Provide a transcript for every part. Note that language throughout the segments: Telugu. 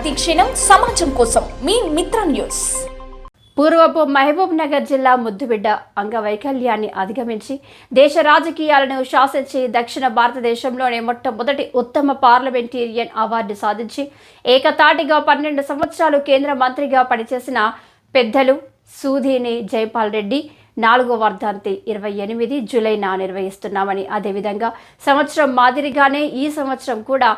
ప్రతిక్షణం సమాజం కోసం మీ మిత్ర న్యూస్. పూర్వపు మహబూబ్ నగర్ జిల్లా ముద్దుబిడ్డ అంగవైకల్యాన్ని అధిగమించి దేశ రాజకీయాలను శాసించి దక్షిణ భారతదేశంలోనే మొట్టమొదటి ఉత్తమ పార్లమెంటేరియన్ అవార్డు సాధించి ఏకతాటిగా పన్నెండు సంవత్సరాలు కేంద్ర మంత్రిగా పనిచేసిన పెద్దలు సూధిని జైపాల్ రెడ్డి నాలుగో వర్ధాంతి ఇరవై ఎనిమిది జూలైన నిర్వహిస్తున్నామని. అదేవిధంగా సంవత్సరం మాదిరిగానే ఈ సంవత్సరం కూడా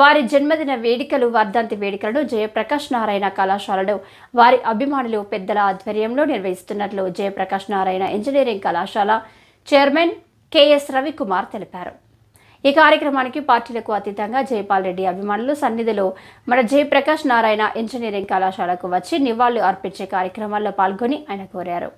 వారి జన్మదిన వేడుకలు వర్ధంతి వేడుకలను జయప్రకాష్ నారాయణ కళాశాలలో వారి అభిమానులు పెద్దల ఆధ్వర్యంలో నిర్వహిస్తున్నట్లు జయప్రకాష్ నారాయణ ఇంజనీరింగ్ కళాశాల చైర్మన్ కెఎస్ రవికుమార్ తెలిపారు. ఈ కార్యక్రమానికి పార్టీలకు అతీతంగా జయపాల్ రెడ్డి అభిమానులు సన్నిధిలో మన జయప్రకాష్ నారాయణ ఇంజనీరింగ్ కళాశాలకు వచ్చి నివాళులు అర్పించే కార్యక్రమాల్లో పాల్గొని ఆయన కోరారు.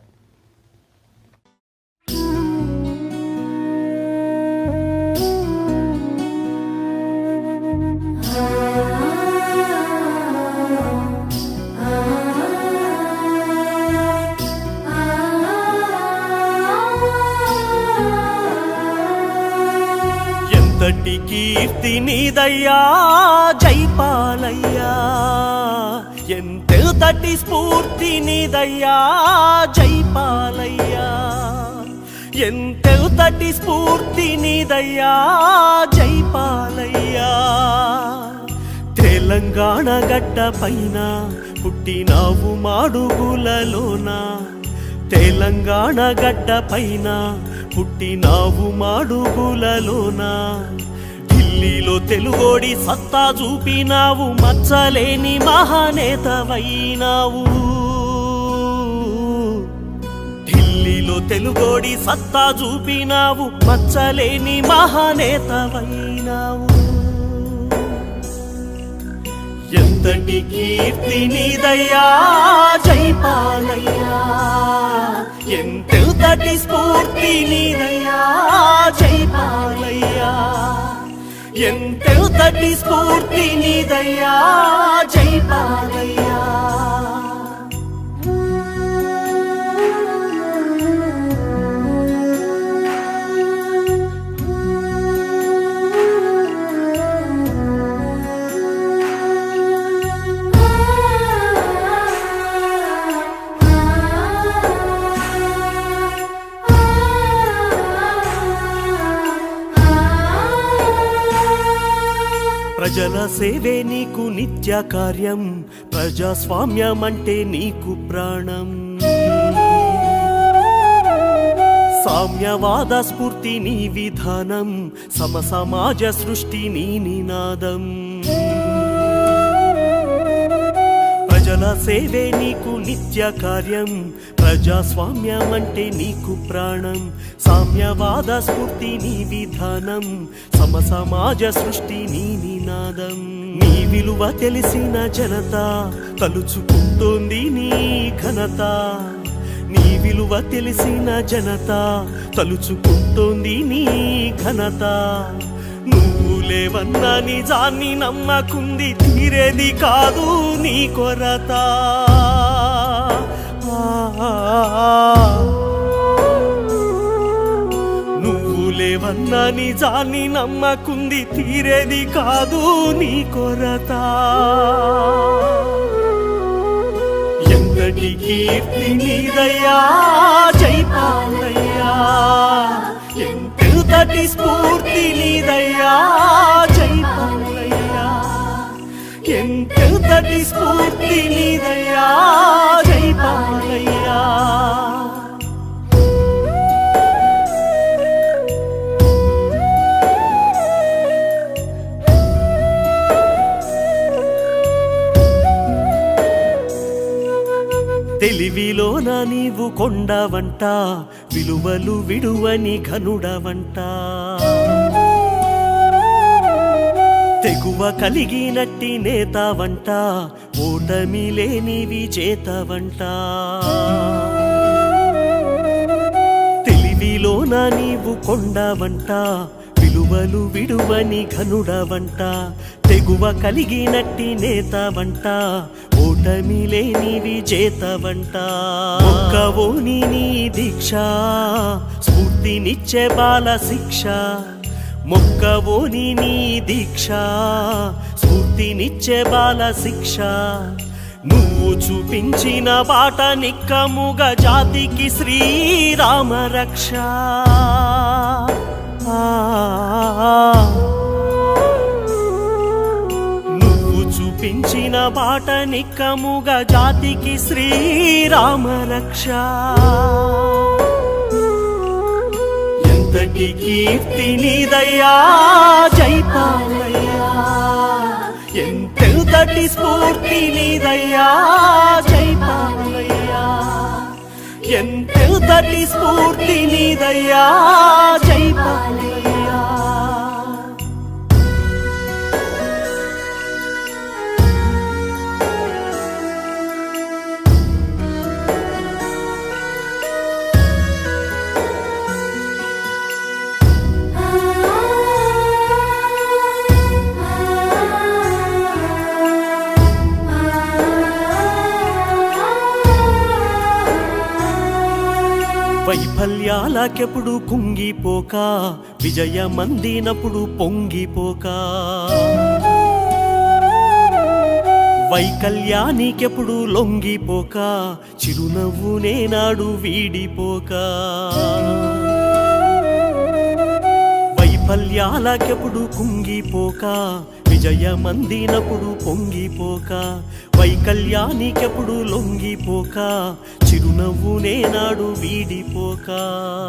కీర్తి జైపాలయ్యా ఎంతటి స్ఫూర్తి నీదయ్యా జైపాలయ్యా ఎంతటి స్ఫూర్తి నీదయ్యా జైపాలయ్యా తెలంగాణ గడ్డ పైన పుట్టినావు మాడుగులలోన. తెలంగాణ గడ్డ పైన పుట్టినావు మాడుగులలోన. ఢిల్లీలో తెలుగోడి సత్తా చూపినావు మచ్చలేని మహానేతవైనావు. ఢిల్లీలో తెలుగోడి సత్తా చూపినావు మచ్చలేని మహానేతవైనావు. ఎంతటి కీర్తి నీదయ్యా జైపాలయ్యా. ఎంతటి స్ఫూర్తి నీదయ్యా జైపాలయ్యా. ఎంతటి స్ఫూర్తి నీదయ్యా? జైపాలయ్యా ప్రజల సేవే నీకు నిత్య కార్యం. ప్రజాస్వామ్యం అంటే నీకు ప్రాణం. సామ్యవాద స్ఫూర్తి నీ విధానం. సమసమాజ సృష్టి నీ నినాదం. ప్రజల సేవే నీకు నిత్య కార్యం. ప్రజాస్వామ్యం అంటే నీకు ప్రాణం. సామ్యవాద స్ఫూర్తి నీ విధానం. సమ సమాజ సృష్టి నీ నినాదం. నీ విలువ తెలిసిన జనత తలుచుకుంటోంది నీ ఘనత. నీ విలువ తెలిసిన జనత తలుచుకుంటోంది నీ ఘనత. లేవన్న నిజాన్ని నమ్మకుంది తీరేది కాదు నీ కొరత. నువ్వు లేవన్న నిజాన్ని నమ్మకుంది తీరేది కాదు నీ కొరత. ఎంతటి కీర్తి నీదయ్యా జైపాలయ్యా ఎంతటి స్ఫూర్తి నీదయ్యా. తెలివిలోన నీవు కొండవంట విలువలు విడువని ఘనుడవంటా. తెగువ కలిగినట్టి నేతవంట ఓటమి లేని విజేతవంట తెలివిలోన నీవు కొండవంట విలువలు విడువని ఘనుడవంట. తెగువ కలిగినట్టి నేతవంట ఓటమి లేని విజేతవంట ఒక్కవోని నీ దీక్ష స్ఫూర్తినిచ్చే బాల శిక్ష. మొక్కవోని నీ దీక్ష స్ఫూర్తినిచ్చే బాల శిక్ష. నువ్వు చూపించిన బాట నిక్కముగా జాతికి శ్రీరామ రక్ష. నువ్వు చూపించిన బాట నిక్కముగా జాతికి శ్రీరామ రక్ష. ఎంతటి కీర్తి నీదయ్యా. జైపాలయ్యా ఎంతటి స్ఫూర్తి నీదయ్యా. జైపాలయ్యా ఎంతటి స్ఫూర్తి నీదయ్యా. జైపాలయ్యా వైఫల్యాలకెప్పుడు కుంగిపోక విజయమందినప్పుడు పొంగిపోక. వైకల్యానికెప్పుడు లొంగిపోక చిరునవ్వునే నాడు వీడిపోక. వైఫల్యాలకెప్పుడు కుంగిపోక విజయమందినప్పుడు పొంగిపోక వైకల్యానికెప్పుడు లొంగిపోక చిరునవ్వునే నాడు వీడిపోక.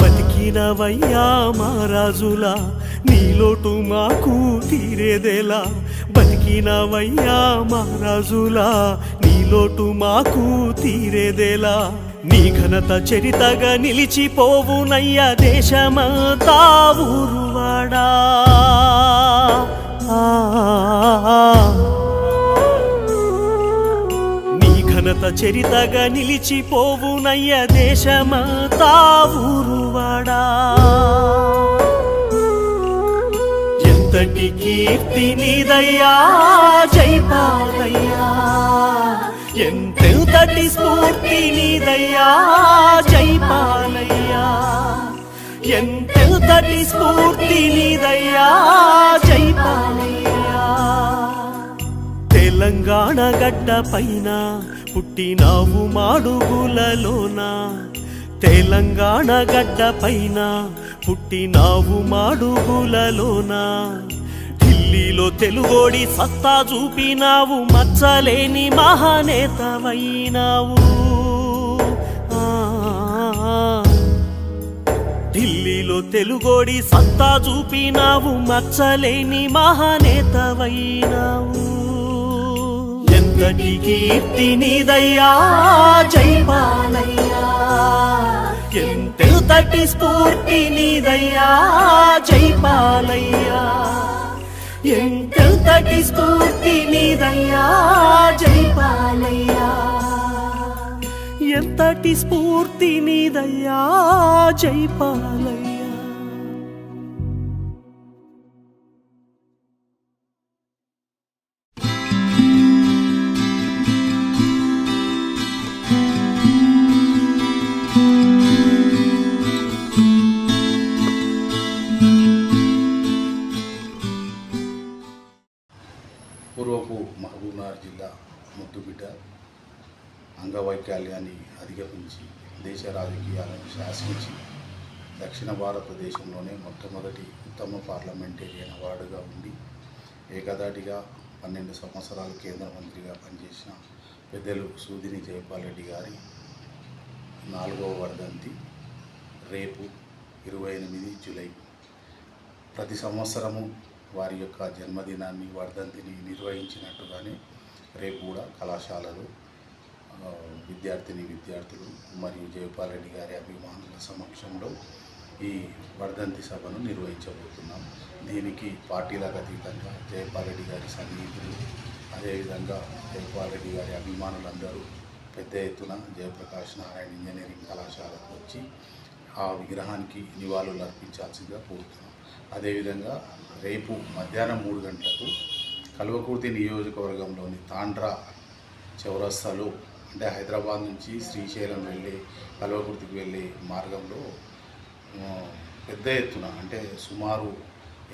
బతికినవయ్యా మహారాజులా నీలోటు మాకు తీరేదేలా. బతికినవయ్యా మహారాజులా నీలోటు మాకు తీరేదేలా? నీ ఘనత చరితగా నిలిచిపోవునయ్య దేశమంతా ఊరువాడా? నీ ఘనత చరితగా నిలిచిపోవునయ్య దేశమంతా ఊరువాడా? ఎంతటి కీర్తి నీదయ్యా జైపాలయ్యా ఎంతటి స్ఫూర్తి నీదయ్యా? జైపాలయ్యా ఎంతటి స్ఫూర్తి నీదయ్యా? జైపాలయ్యా తెలంగాణ గడ్డ పైన పుట్టినావు మాడుగులలోన. తెలంగాణ గడ్డ పైన పుట్టినావు మాడుగులలోనా. ఢిల్లీలో తెలుగోడి సత్తా చూపినావు మచ్చలేని మహానేతవైనావు. ఢిల్లీలో తెలుగోడి సత్తా చూపినావు మచ్చలేని మహానేతవైనావు. ఎంతటి కీర్తి నీదయ్యా జైపాలయ్యా ఎంతటి స్ఫూర్తి నీదయ్యా జైపాలయ్యా ఎంతటి స్ఫూర్తి నీదయ్యా జైపాలయ్యా ఎంతటి స్ఫూర్తి నీదయ్యా జైపాలయ్యా ముద్దు ముద్దుబిడ్డ అంగవైకల్యాన్ని అధిగమించి దేశ రాజకీయాలను శాసించి దక్షిణ భారతదేశంలోనే మొట్టమొదటి ఉత్తమ పార్లమెంటేరియన్ అవార్డుగా ఉండి ఏకదాటిగా పన్నెండు సంవత్సరాలు కేంద్ర మంత్రిగా పనిచేసిన పెద్దలు సూదిని జయపాల్ రెడ్డి గారి నాలుగవ వర్ధంతి రేపు ఇరవై ఎనిమిది జూలై. ప్రతి సంవత్సరము వారి యొక్క జన్మదినాన్ని వర్ధంతిని నిర్వహించినట్టుగానే రేపు కూడా కళాశాలలు విద్యార్థిని విద్యార్థులు మరియు జయపాల్ రెడ్డి గారి అభిమానుల సమక్షంలో ఈ వర్ధంతి సభను నిర్వహించబోతున్నాం. దీనికి పార్టీలకు అతీతంగా జయపాల్ రెడ్డి గారి సన్నిహితులు అదేవిధంగా జయపాల్ రెడ్డి గారి అభిమానులందరూ పెద్ద ఎత్తున జయప్రకాష్ నారాయణ ఇంజనీరింగ్ కళాశాలకు వచ్చి ఆ విగ్రహానికి నివాళులు అర్పించాల్సిందిగా కోరుతున్నాం. అదేవిధంగా రేపు మధ్యాహ్నం మూడు గంటలకు కల్వకుర్తి నియోజకవర్గంలోని తాండ్రా చౌరస్తాలో అంటే హైదరాబాద్ నుంచి శ్రీశైలం వెళ్ళి కల్వకుర్తికి వెళ్ళే మార్గంలో పెద్ద ఎత్తున అంటే సుమారు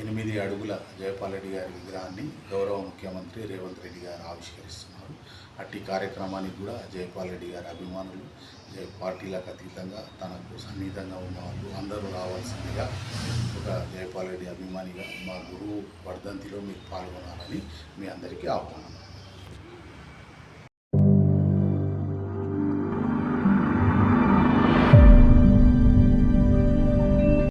ఎనిమిది అడుగుల జయపాల్ రెడ్డి గారి విగ్రహాన్ని గౌరవ ముఖ్యమంత్రి రేవంత్ రెడ్డి గారు ఆవిష్కరిస్తున్నారు. అట్టి కార్యక్రమానికి కూడా జయపాల్ రెడ్డి గారి అభిమానులు పార్టీలకు అతీతంగా తనకు సన్నిహితంగా ఉన్నవాళ్ళు అందరూ రావాల్సిందిగా ఒక జయపాల్ రెడ్డి అభిమానిగా మా గురువు వర్ధంతిలో మీరు పాల్గొనాలని మీ అందరికీ ఆహ్వానం.